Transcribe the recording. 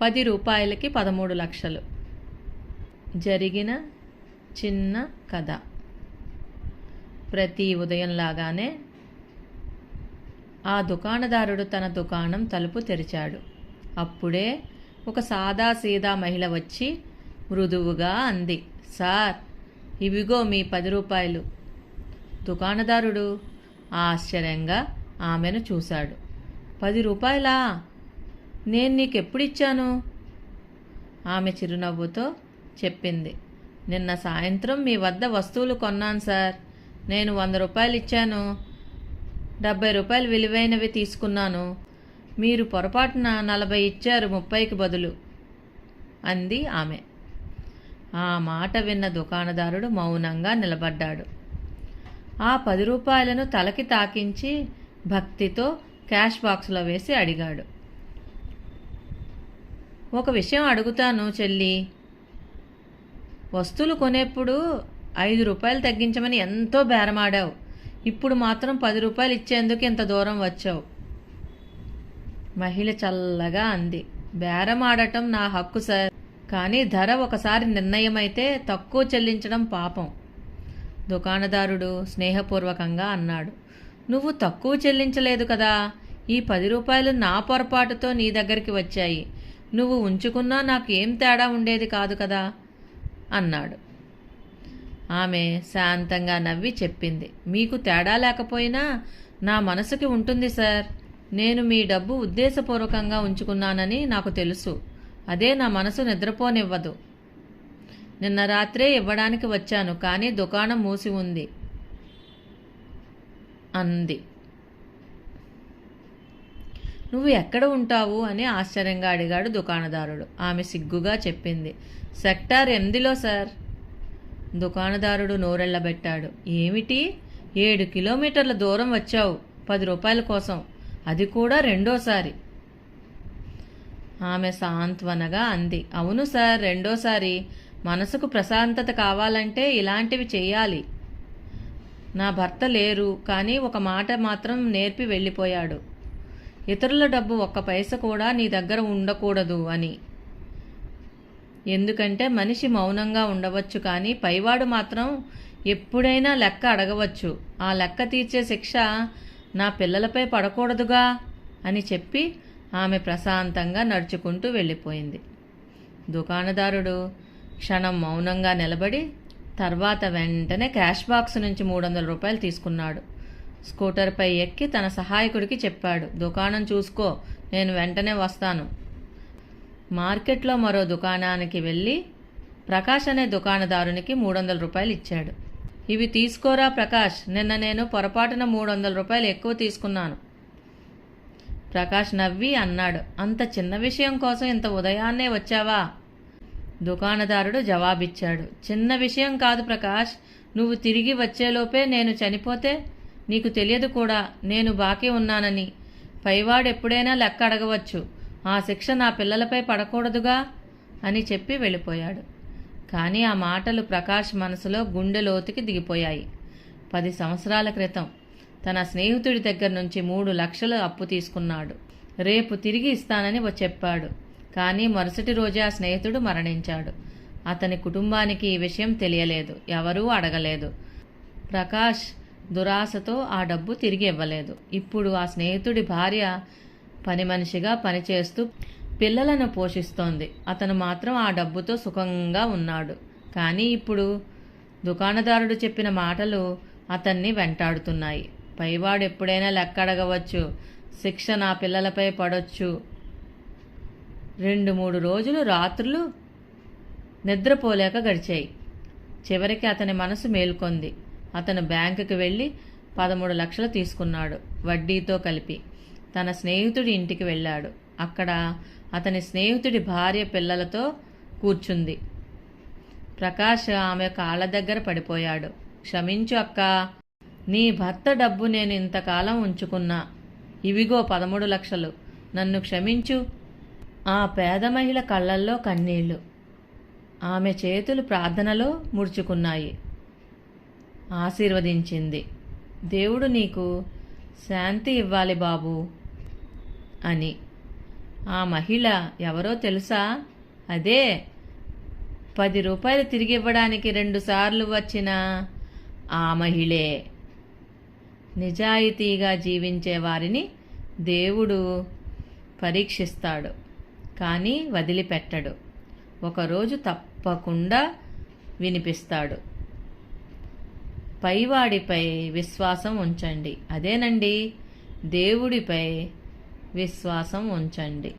పది రూపాయలకి పదమూడు లక్షలు. జరిగిన చిన్న కథ. ప్రతి ఉదయంలాగానే ఆ దుకాణదారుడు తన దుకాణం తలుపు తెరిచాడు. అప్పుడే ఒక సాదా సీదా మహిళ వచ్చి మృదువుగా అంది సార్ ఇవిగో మీ పది రూపాయలు. దుకాణదారుడు ఆశ్చర్యంగా ఆమెను చూశాడు. పది రూపాయలా? నేను నీకెప్పుడిచ్చాను? ఆమె చిరునవ్వుతో చెప్పింది. నిన్న సాయంత్రం మీ వద్ద వస్తువులు కొన్నాను సార్. నేను వంద రూపాయలు ఇచ్చాను డెబ్బై రూపాయలు విలువైనవి తీసుకున్నాను. మీరు పొరపాటున నలభై ఇచ్చారు ముప్పైకి బదులు అంది ఆమె. ఆ మాట విన్న దుకాణదారుడు మౌనంగా నిలబడ్డాడు. ఆ పది రూపాయలను తలకి తాకించి భక్తితో క్యాష్ బాక్స్లో వేసి అడిగాడు. ఒక విషయం అడుగుతాను చెల్లి. వస్తువులు కొనేప్పుడు ఐదు రూపాయలు తగ్గించమని ఎంతో బేరమాడావు. ఇప్పుడు మాత్రం పది రూపాయలు ఇచ్చేందుకు ఇంత దూరం వచ్చావు. మహిళ చల్లగా అంది. బేరమాడటం నా హక్కు సార్. కానీ ధర ఒకసారి నిర్ణయమైతే తక్కువ చెల్లించడం పాపం. దుకాణదారుడు స్నేహపూర్వకంగా అన్నాడు. నువ్వు తక్కువ చెల్లించలేదు కదా. ఈ పది రూపాయలు నా పొరపాటుతో నీ దగ్గరికి వచ్చాయి. నువ్వు ఉంచుకున్నా నాకు ఏం తేడా ఉండేది కాదు కదా? అన్నాడు. ఆమె శాంతంగా నవ్వి చెప్పింది. మీకు తేడా లేకపోయినా నా మనసుకి ఉంటుంది సార్. నేను మీ డబ్బు ఉద్దేశపూర్వకంగా ఉంచుకున్నానని నాకు తెలుసు. అదే నా మనసు నిద్రపోనివ్వదు. నిన్న రాత్రే ఇవ్వడానికి వచ్చాను కానీ దుకాణం మూసి ఉంది అంది. నువ్వు ఎక్కడ ఉంటావు అని ఆశ్చర్యంగా అడిగాడు దుకాణదారుడు. ఆమె సిగ్గుగా చెప్పింది. సెక్టార్ ఎనిమిదిలో సార్? దుకాణదారుడు నోరెళ్ళబెట్టాడు. ఏమిటి? ఏడు కిలోమీటర్ల దూరం వచ్చావు. పది రూపాయల కోసం. అది కూడా రెండోసారి. ఆమె సాంత్వనగా అంది. అవును సార్ రెండోసారి. మనసుకు ప్రశాంతత కావాలంటే ఇలాంటివి చేయాలి నా భర్త లేరు కానీ ఒక మాట మాత్రం నేర్పి వెళ్ళిపోయాడు. ఇతరుల డబ్బు ఒక్క పైస కూడా నీ దగ్గర ఉండకూడదు అని. ఎందుకంటే మనిషి మౌనంగా ఉండవచ్చు కానీ పైవాడు మాత్రం ఎప్పుడైనా లెక్క అడగవచ్చు. ఆ లెక్క తీర్చే శిక్ష నా పిల్లలపై పడకూడదుగా అని చెప్పి ఆమె ప్రశాంతంగా నడుచుకుంటూ వెళ్ళిపోయింది. దుకాణదారుడు క్షణం మౌనంగా నిలబడి తర్వాత వెంటనే క్యాష్ బాక్స్ నుంచి మూడు వందల రూపాయలు తీసుకున్నాడు. స్కూటర్పై ఎక్కి తన సహాయకుడికి చెప్పాడు. దుకాణం చూసుకో నేను వెంటనే వస్తాను. మార్కెట్లో మరో దుకాణానికి వెళ్ళి ప్రకాష్ అనే దుకాణదారునికి మూడు వందల రూపాయలు ఇచ్చాడు. ఇవి తీసుకోరా ప్రకాష్? నిన్న నేను పొరపాటున మూడు వందల రూపాయలు ఎక్కువ తీసుకున్నాను. ప్రకాష్ నవ్వి అన్నాడు. అంత చిన్న విషయం కోసం ఇంత ఉదయాన్నే వచ్చావా? దుకాణదారుడు జవాబిచ్చాడు. చిన్న విషయం కాదు ప్రకాష్. నువ్వు తిరిగి వచ్చేలోపే నేను చనిపోతే నీకు తెలియదు కూడా నేను బాకీ ఉన్నానని. పైవాడు ఎప్పుడైనా లెక్క అడగవచ్చు. ఆ శిక్ష నా పిల్లలపై పడకూడదుగా? అని చెప్పి వెళ్ళిపోయాడు. కానీ ఆ మాటలు ప్రకాష్ మనసులో గుండె లోతుకి దిగిపోయాయి. పది సంవత్సరాల క్రితం తన స్నేహితుడి దగ్గర నుంచి మూడు లక్షలు అప్పు తీసుకున్నాడు. రేపు తిరిగి ఇస్తానని చెప్పాడు. కానీ మరుసటి రోజే ఆ స్నేహితుడు మరణించాడు. అతని కుటుంబానికి ఈ విషయం తెలియలేదు. ఎవరూ అడగలేదు. ప్రకాష్ దురాశతో ఆ డబ్బు తిరిగి ఇవ్వలేదు. ఇప్పుడు ఆ స్నేహితుడి భార్య పని మనిషిగా పనిచేస్తూ పిల్లలను పోషిస్తోంది. అతను మాత్రం ఆ డబ్బుతో సుఖంగా ఉన్నాడు. కానీ ఇప్పుడు దుకాణదారుడు చెప్పిన మాటలు అతన్ని వెంటాడుతున్నాయి. పైవాడు ఎప్పుడైనా లెక్క అడగవచ్చు శిక్ష నా పిల్లలపై పడొచ్చు. రెండు మూడు రోజులు రాత్రులు నిద్రపోలేక గడిచాయి. చివరికి అతని మనసు మేల్కొంది. అతను బ్యాంకుకి వెళ్ళి పదమూడు లక్షలు తీసుకున్నాడు వడ్డీతో కలిపి. తన స్నేహితుడి ఇంటికి వెళ్ళాడు. అక్కడ అతని స్నేహితుడి భార్య పిల్లలతో కూర్చుంది. ప్రకాష్ ఆమె కాళ్ళ దగ్గర పడిపోయాడు. క్షమించు అక్క నీ భర్త డబ్బు నేను ఇంతకాలం ఉంచుకున్నా. ఇవిగో పదమూడు లక్షలు. నన్ను క్షమించు. ఆ పేద మహిళ కళ్ళల్లో కన్నీళ్ళు. ఆమె చేతులు ప్రార్థనలో ముడుచుకున్నాయి. ఆశీర్వదించింది. దేవుడు నీకు శాంతి ఇవ్వాలి బాబు అని. ఆ మహిళ ఎవరో తెలుసా? అదే పది రూపాయలు తిరిగి ఇవ్వడానికి రెండుసార్లు వచ్చిన ఆ మహిళే. నిజాయితీగా జీవించే వారిని దేవుడు పరీక్షిస్తాడు కానీ వదిలిపెట్టడు. ఒకరోజు తప్పకుండా వినిపిస్తాడు. పైవాడిపై విశ్వాసం ఉంచండి. అదేనండి? దేవుడిపై విశ్వాసం ఉంచండి.